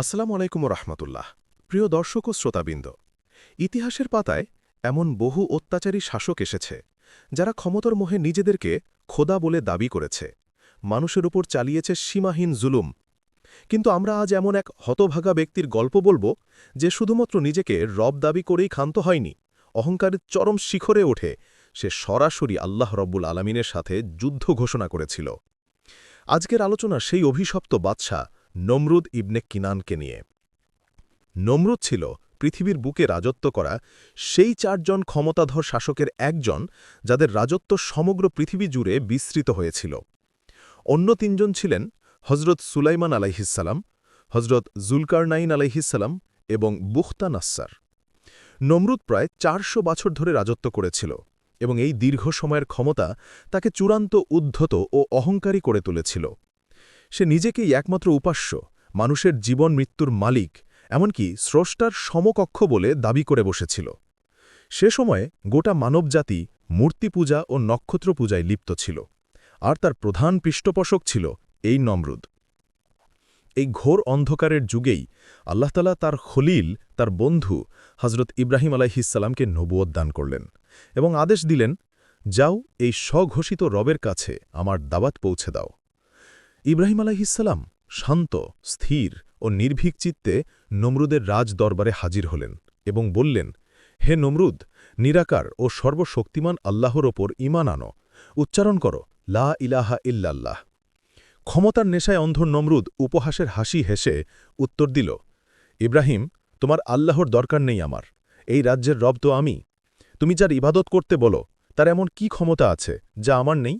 আসসালামু আলাইকুম রহমতুল্লাহ প্রিয় দর্শক ও শ্রোতাবৃন্দ, ইতিহাসের পাতায় এমন বহু অত্যাচারী শাসক এসেছে, যারা ক্ষমতার মোহে নিজেদেরকে খোদা বলে দাবি করেছে, মানুষের উপর চালিয়েছে সীমাহীন জুলুম। কিন্তু আমরা আজ এমন এক হতভাগা ব্যক্তির গল্প বলব, যে শুধুমাত্র নিজেকে রব দাবি করেই ক্ষান্ত হয়নি, অহংকারের চরম শিখরে ওঠে, সে সরাসরি আল্লাহ রব্বুল আলমিনের সাথে যুদ্ধ ঘোষণা করেছিল। আজকের আলোচনা সেই অভিশপ্ত বাদশাহ নমরুদ ইবনে কিনানকে নিয়ে। নমরুদ ছিল পৃথিবীর বুকে রাজত্ব করা সেই চারজন ক্ষমতাধর শাসকের একজন যাদের রাজত্ব সমগ্র পৃথিবী জুড়ে বিস্তৃত হয়েছিল। অন্য তিনজন ছিলেন হজরত সুলাইমান আলাইহিসাল্লাম হজরত জুলকারনাইন আলাইহিসাল্লাম এবং বুখতা নাস্সার। নমরুদ প্রায় চারশো বছর ধরে রাজত্ব করেছিল এবং এই দীর্ঘ সময়ের ক্ষমতা তাকে চূড়ান্ত উদ্ধত ও অহংকারী করে তুলেছিল। সে নিজেকেই একমাত্র উপাস্য, মানুষের জীবন মৃত্যুর মালিক, এমনকি স্রষ্টার সমকক্ষ বলে দাবি করে বসেছিল। সে সময়ে গোটা মানবজাতি মূর্তি পূজা ও নক্ষত্র পূজায় লিপ্ত ছিল, আর তার প্রধান পৃষ্ঠপোষক ছিল এই নমরুদ। এই ঘোর অন্ধকারের যুগেই আল্লাহতালা তার খলিল, তার বন্ধু হজরত ইব্রাহিম আলাইহিসাল্লামকে নবুয়ত দান করলেন এবং আদেশ দিলেন, যাও, এই স্বঘোষিত রবের কাছে আমার দাবাত পৌঁছে দাও। ইব্রাহিম আলাইহিসাল্লাম শান্ত, স্থির ও নির্ভীক চিত্তে নমরুদের রাজ দরবারে হাজির হলেন এবং বললেন, হে নমরুদ, নিরাকার ও সর্বশক্তিমান আল্লাহর ওপর ইমান আনো। উচ্চারণ করো, লা ইলাহা ইল্লাল্লাহ। ক্ষমতার নেশায় অন্ধ নমরুদ উপহাসের হাসি হেসে উত্তর দিল, ইব্রাহিম, তোমার আল্লাহর দরকার নেই আমার। এই রাজ্যের রব তো আমি। তুমি যার ইবাদত করতে বলো, তার এমন কি ক্ষমতা আছে যা আমার নেই?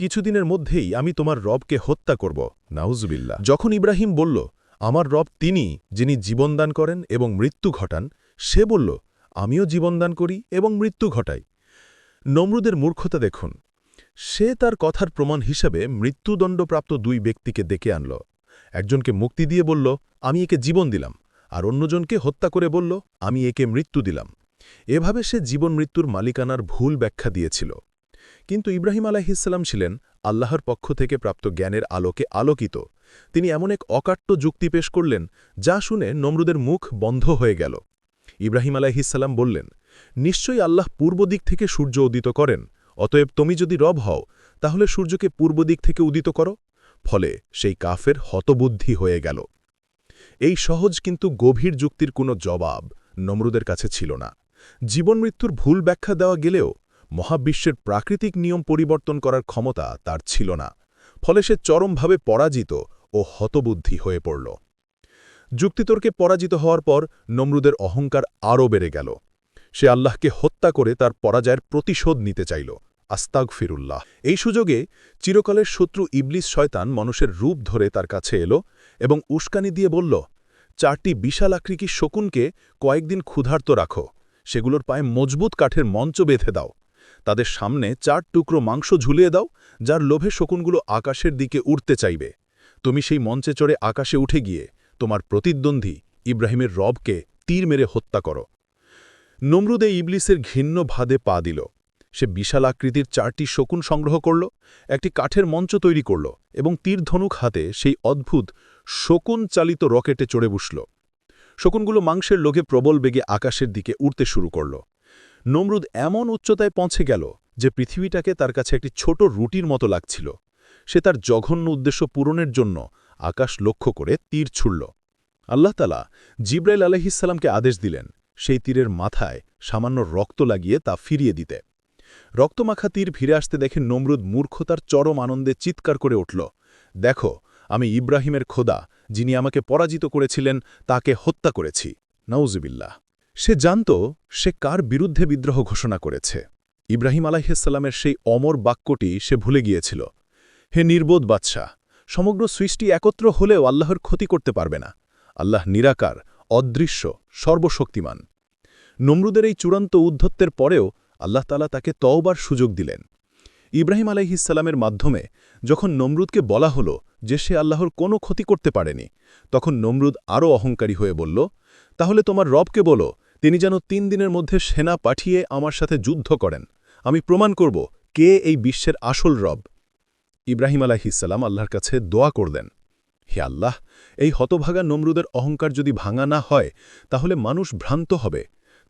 কিছুদিনের মধ্যেই আমি তোমার রবকে হত্যা করব। নাউজবিল্লা যখন ইব্রাহিম বলল, আমার রব তিনি, যিনি জীবনদান করেন এবং মৃত্যু ঘটান, সে বলল, আমিও জীবনদান করি এবং মৃত্যু ঘটাই। নমরুদের মূর্খতা দেখুন। সে তার কথার প্রমাণ হিসাবে মৃত্যুদণ্ডপ্রাপ্ত দুই ব্যক্তিকে ডেকে আনল। একজনকে মুক্তি দিয়ে বলল, আমি একে জীবন দিলাম। আর অন্যজনকে হত্যা করে বলল, আমি একে মৃত্যু দিলাম। এভাবে সে জীবন মৃত্যুর মালিকানার ভুল ব্যাখ্যা দিয়েছিল। কিন্তু ইব্রাহিম আলাহিসাল্লাম ছিলেন আল্লাহর পক্ষ থেকে প্রাপ্ত জ্ঞানের আলোকে আলোকিত। তিনি এমন এক অকাট্য যুক্তি পেশ করলেন, যা শুনে নমরুদের মুখ বন্ধ হয়ে গেল। ইব্রাহিম আলাহিসাল্লাম বললেন, নিশ্চয়ই আল্লাহ পূর্ব দিক থেকে সূর্য উদিত করেন, অতএব তুমি যদি রব হও, তাহলে সূর্যকে পূর্ব দিক থেকে উদিত করো। ফলে সেই কাফের হতবুদ্ধি হয়ে গেল। এই সহজ কিন্তু গভীর যুক্তির কোনো জবাব নমরুদের কাছে ছিল না। জীবন মৃত্যুর ভুল ব্যাখ্যা দেওয়া গেলেও মহাবিশ্বের প্রাকৃতিক নিয়ম পরিবর্তন করার ক্ষমতা তার ছিল না, ফলে সে চরমভাবে পরাজিত ও হতবুদ্ধি হয়ে পড়ল। যুক্তিতর্কে পরাজিত হওয়ার পর নমরুদের অহংকার আরও বেড়ে গেল। সে আল্লাহকে হত্যা করে তার পরাজয়ের প্রতিশোধ নিতে চাইল। আস্তাগ ফিরুল্লাহ এই সুযোগে চিরকালের শত্রু ইবলিস শয়তান মানুষের রূপ ধরে তার কাছে এলো এবং উস্কানি দিয়ে বলল, চারটি বিশাল আকৃতি শকুনকে কয়েকদিন ক্ষুধার্ত রাখো। সেগুলোর পায়ে মজবুত কাঠের মঞ্চ বেঁধে দাও। তাদের সামনে চার টুকরো মাংস ঝুলিয়ে দাও, যার লোভে শকুনগুলো আকাশের দিকে উঠতে চাইবে। তুমি সেই মঞ্চে চড়ে আকাশে উঠে গিয়ে তোমার প্রতিদ্বন্দ্বী ইব্রাহিমের রবকে তীর মেরে হত্যা করো। নমরুদে ইবলিসের ঘিন্ন ভাদে পা দিল। সে বিশাল আকৃতির চারটি শকুন সংগ্রহ করল, একটি কাঠের মঞ্চ তৈরি করল এবং তীরধনুক হাতে সেই অদ্ভুত শকুন চালিত রকেটে চড়ে বসল। শকুনগুলো মাংসের লোঘে প্রবল বেগে আকাশের দিকে উড়তে শুরু করল। নমরুদ এমন উচ্চতায় পৌঁছে গেল যে পৃথিবীটাকে তার কাছে একটি ছোট রুটির মতো লাগছিল। সে তার জঘন্য উদ্দেশ্য পূরণের জন্য আকাশ লক্ষ্য করে তীর ছুড়ল। আল্লাহতালা জিব্রাইল আলহিসাল্লামকে আদেশ দিলেন, সেই তীরের মাথায় সামান্য রক্ত লাগিয়ে তা ফিরিয়ে দিতে। রক্তমাখা তীর ফিরে আসতে দেখে নমরুদ মূর্খতার চরম আনন্দে চিৎকার করে উঠল, দেখো, আমি ইব্রাহিমের খোদা, যিনি আমাকে পরাজিত করেছিলেন, তাকে হত্যা করেছি। নওজুবিল্লাহ সে জানত সে কার বিরুদ্ধে বিদ্রোহ ঘোষণা করেছে। ইব্রাহিম আলাহিসাল্লামের সেই অমর বাক্যটি সে ভুলে গিয়েছিল। হে নির্বোধ বাদশাহ, সমগ্র সৃষ্টি একত্র হলেও আল্লাহর ক্ষতি করতে পারবে না। আল্লাহ নিরাকার, অদৃশ্য, সর্বশক্তিমান। নমরুদের এই চূড়ান্ত উদ্ধত্তের পরেও আল্লাহ তালা তাকে তওবার সুযোগ দিলেন। ইব্রাহিম আলাইহিসাল্লামের মাধ্যমে যখন নমরুদকে বলা হল যে সে আল্লাহর কোনো ক্ষতি করতে পারেনি, তখন নমরুদ আরও অহংকারী হয়ে বলল, তাহলে তোমার রবকে বলো তিনি যেন তিন দিনের মধ্যে সেনা পাঠিয়ে আমার সাথে যুদ্ধ করেন। আমি প্রমাণ করব কে এই বিশ্বের আসল রব। ইব্রাহিম আলাহিসাল্লাম আল্লাহর কাছে দোয়া করলেন, হে আল্লাহ, এই হতভাগা নমরুদের অহংকার যদি ভাঙা না হয়, তাহলে মানুষ ভ্রান্ত হবে।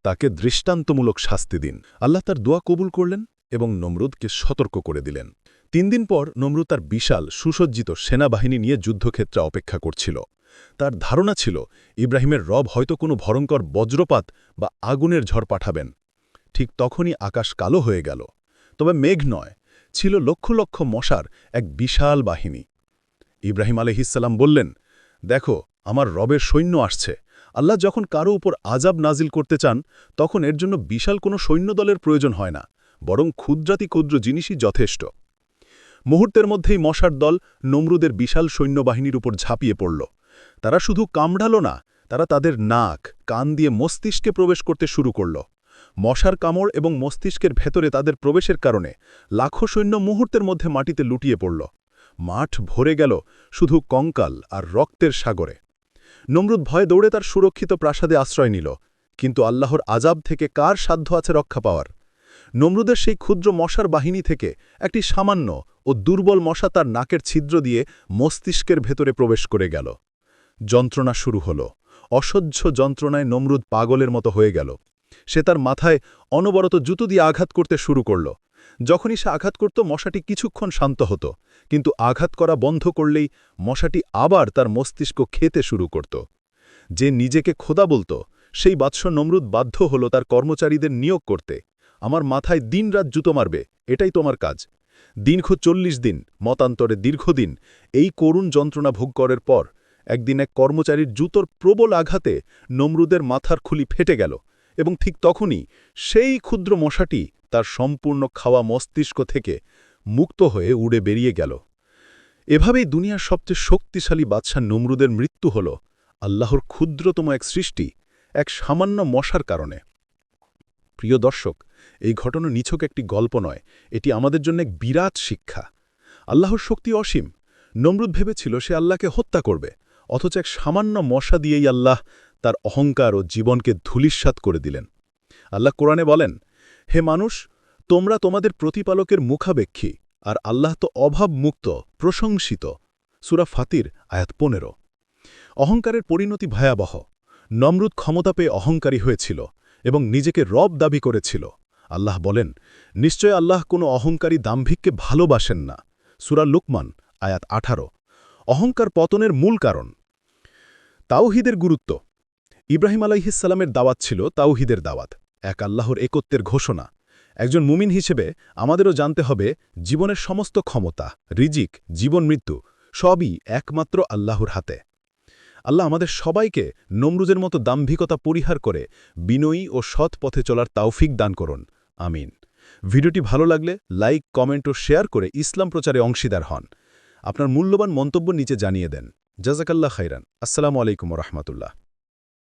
তাকে দৃষ্টান্তমূলক শাস্তি দিন। আল্লাহ তার দোয়া কবুল করলেন এবং নমরুদকে সতর্ক করে দিলেন। তিন দিন পর নমরুদ তার বিশাল, সুসজ্জিত সেনাবাহিনী নিয়ে যুদ্ধক্ষেত্রে অপেক্ষা করছিল। তার ধারণা ছিল, ইব্রাহিমের রব হয়তো কোনো ভয়ঙ্কর বজ্রপাত বা আগুনের ঝড় পাঠাবেন। ঠিক তখনই আকাশ কালো হয়ে গেল। তবে মেঘ নয়, ছিল লক্ষ লক্ষ মশার এক বিশাল বাহিনী। ইব্রাহিম আলহিসাল্লাম বললেন, দেখো, আমার রবের সৈন্য আসছে। আল্লাহ যখন কারও উপর আজাব নাজিল করতে চান, তখন এর জন্য বিশাল কোনো সৈন্যদলের প্রয়োজন হয় না, বরং ক্ষুদ্রাতি ক্ষুদ্র জিনিসই যথেষ্ট। মুহূর্তের মধ্যেই মশার দল নমরুদের বিশাল সৈন্যবাহিনীর উপর ঝাঁপিয়ে পড়ল। তারা শুধু কামড়াল না, তারা তাদের নাক, কান দিয়ে মস্তিষ্কে প্রবেশ করতে শুরু করল। মশার কামড় এবং মস্তিষ্কের ভেতরে তাদের প্রবেশের কারণে লাখো সৈন্য মুহূর্তের মধ্যে মাটিতে লুটিয়ে পড়ল। মাঠ ভরে গেল শুধু কঙ্কাল আর রক্তের সাগরে। নমরুদ ভয়ে দৌড়ে তার সুরক্ষিত প্রাসাদে আশ্রয় নিল, কিন্তু আল্লাহর আজাব থেকে কার সাধ্য আছে রক্ষা পাওয়ার? নমরুদের সেই ক্ষুদ্র মশার বাহিনী থেকে একটি সামান্য ও দুর্বল মশা তার নাকের ছিদ্র দিয়ে মস্তিষ্কের ভেতরে প্রবেশ করে গেল। যন্ত্রণা শুরু হল। অসহ্য যন্ত্রণায় নমরুদ পাগলের মতো হয়ে গেল। সে তার মাথায় অনবরত জুতো দিয়ে আঘাত করতে শুরু করল। যখনই সে আঘাত করত, মশাটি কিছুক্ষণ শান্ত হতো, কিন্তু আঘাত করা বন্ধ করলেই মশাটি আবার তার মস্তিষ্ক খেতে শুরু করত। যে নিজেকে খোদা বলতো, সেই বাদশ নমরুদ বাধ্য হল তার কর্মচারীদের নিয়োগ করতে। আমার মাথায় দিনরাত জুতো মারবে, এটাই তোমার কাজ। দীর্ঘ চল্লিশ দিন, মতান্তরে দীর্ঘদিন, এই করুণ যন্ত্রণা ভোগ করার পর একদিন এক কর্মচারীর জুতোর প্রবল আঘাতে নমরুদের মাথার খুলি ফেটে গেল এবং ঠিক তখনই সেই ক্ষুদ্র মশাটি তার সম্পূর্ণ খাওয়া মস্তিষ্ক থেকে মুক্ত হয়ে উড়ে বেরিয়ে গেল। এভাবেই দুনিয়ার সবচেয়ে শক্তিশালী বাদশাহ নমরুদের মৃত্যু হল, আল্লাহর ক্ষুদ্রতম এক সৃষ্টি, এক সামান্য মশার কারণে। প্রিয় দর্শক, এই ঘটনা নিছক একটি গল্প নয়, এটি আমাদের জন্য এক বিরাট শিক্ষা। আল্লাহর শক্তি অসীম। নমরুদ ভেবেছিল সে আল্লাহকে হত্যা করবে। অথচ এক সামান্য মশা দিয়েই আল্লাহ তার অহংকার ও জীবনকে ধুলিস্বাত করে দিলেন। আল্লাহ কোরআনে বলেন, হে মানুষ, তোমরা তোমাদের প্রতিপালকের মুখাবেক্ষী আর আল্লাহ তো অভাবমুক্ত, প্রশংসিত। সুরা ফাতির, আয়াত পনেরো। অহংকারের পরিণতি ভয়াবহ। নমরুদ ক্ষমতা পেয়ে অহংকারী হয়েছিল এবং নিজেকে রব দাবি করেছিল। আল্লাহ বলেন, নিশ্চয় আল্লাহ কোনো অহংকারী দাম্ভিককে ভালোবাসেন না। সুরা লুকমান, আয়াত আঠারো। অহংকার পতনের মূল কারণ তাওহিদের গুরুত্ব। ইব্রাহিম আলাইহিসাল্লামের দাওয়াত ছিল তাওহিদের দাওয়াত, এক আল্লাহর একত্বের ঘোষণা। একজন মুমিন হিসেবে আমাদেরও জানতে হবে, জীবনের সমস্ত ক্ষমতা, রিজিক, জীবন মৃত্যু, সবই একমাত্র আল্লাহর হাতে। আল্লাহ আমাদের সবাইকে নমরুজের মতো দাম্ভিকতা পরিহার করে বিনয়ী ও সৎ পথে চলার তাওফিক দান করুন। আমিন। ভিডিওটি ভালো লাগলে লাইক, কমেন্ট ও শেয়ার করে ইসলাম প্রচারে অংশীদার হন। আপনার মূল্যবান মন্তব্য নিচে জানিয়ে দেন। জাজাকাল্লাহ খাইরান আসসালামু আলাইকুম রহমতুল্লাহ